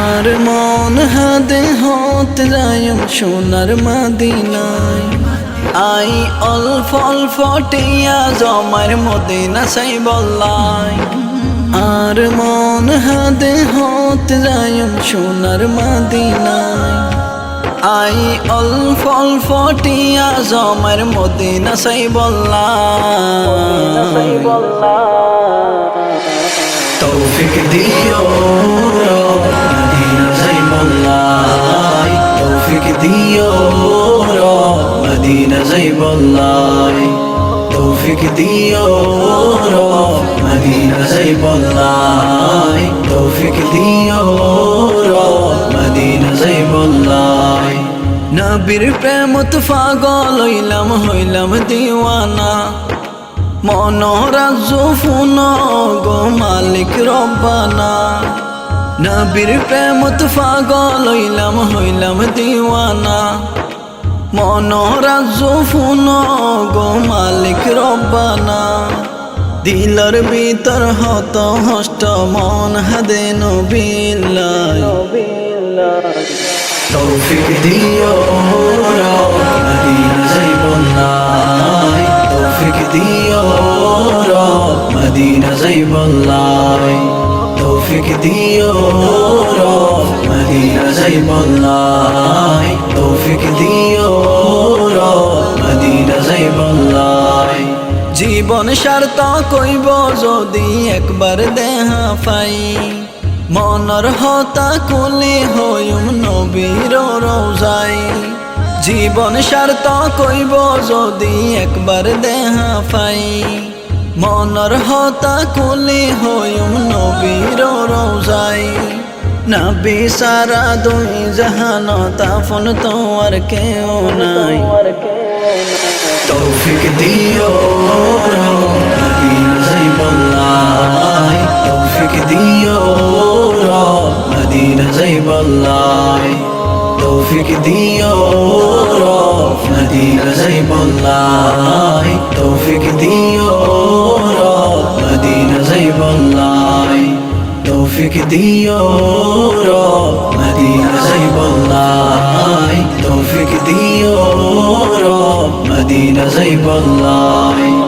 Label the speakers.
Speaker 1: আর মন হাদে হতে যায় সোনার মাদিনায় আই অল্প অল্প টিয়া জমার মদিনা সাই বল্লাই আর মন হাদে হতে যায় সোনার মাদিনায়। আই অল্প অল্প টিয়া জমার মদিনা সাই বল্লাই তৌফিক দিও মদিনা যাই বল্লাই তৌফিক দিও মদিনা যাই বল্লাই তৌফিক দিও মদিনা যাই বল্লাই তৌফিক দিও মদিনা যাই বল্লাই নবীর প্রেমত পাগল, হইলাম হইলাম দিওয়ানা। মনোরাজ ফুন গো মালিক রব্বানা। নবীর প্রেমত পাগল, হইলাম হইলাম দিওয়ানা। মনোরাজ ফুন গো রব্বানা দিলর ভিতর হত হষ্ট মন হাদে নবিল্লাই তৌফিক দিও দিও মদিনা দিও মদিনা জীবন স্বার্থ কইব যদি একবার দেহা পাই। মনর হতা কুলি হইম নবীর রোজাই। জীবন স্বার্থ কইব যদি একবার দেহা পাই। মনর হতা কুলি হইম নবীর রোজাই। না বিসারা দুই জাহান তাফন তো আর কেউ নাই। তৌফিক দিও তৌফিক দিও মদিনা যাইবল্লাই তৌফিক দিও মদিনা যাইবল্লাই তৌফিক দিও মদিনা যাইবল্লাই তৌফিক দিও মদিনা যাইবল্লাই মদিনা যাইবল্লাই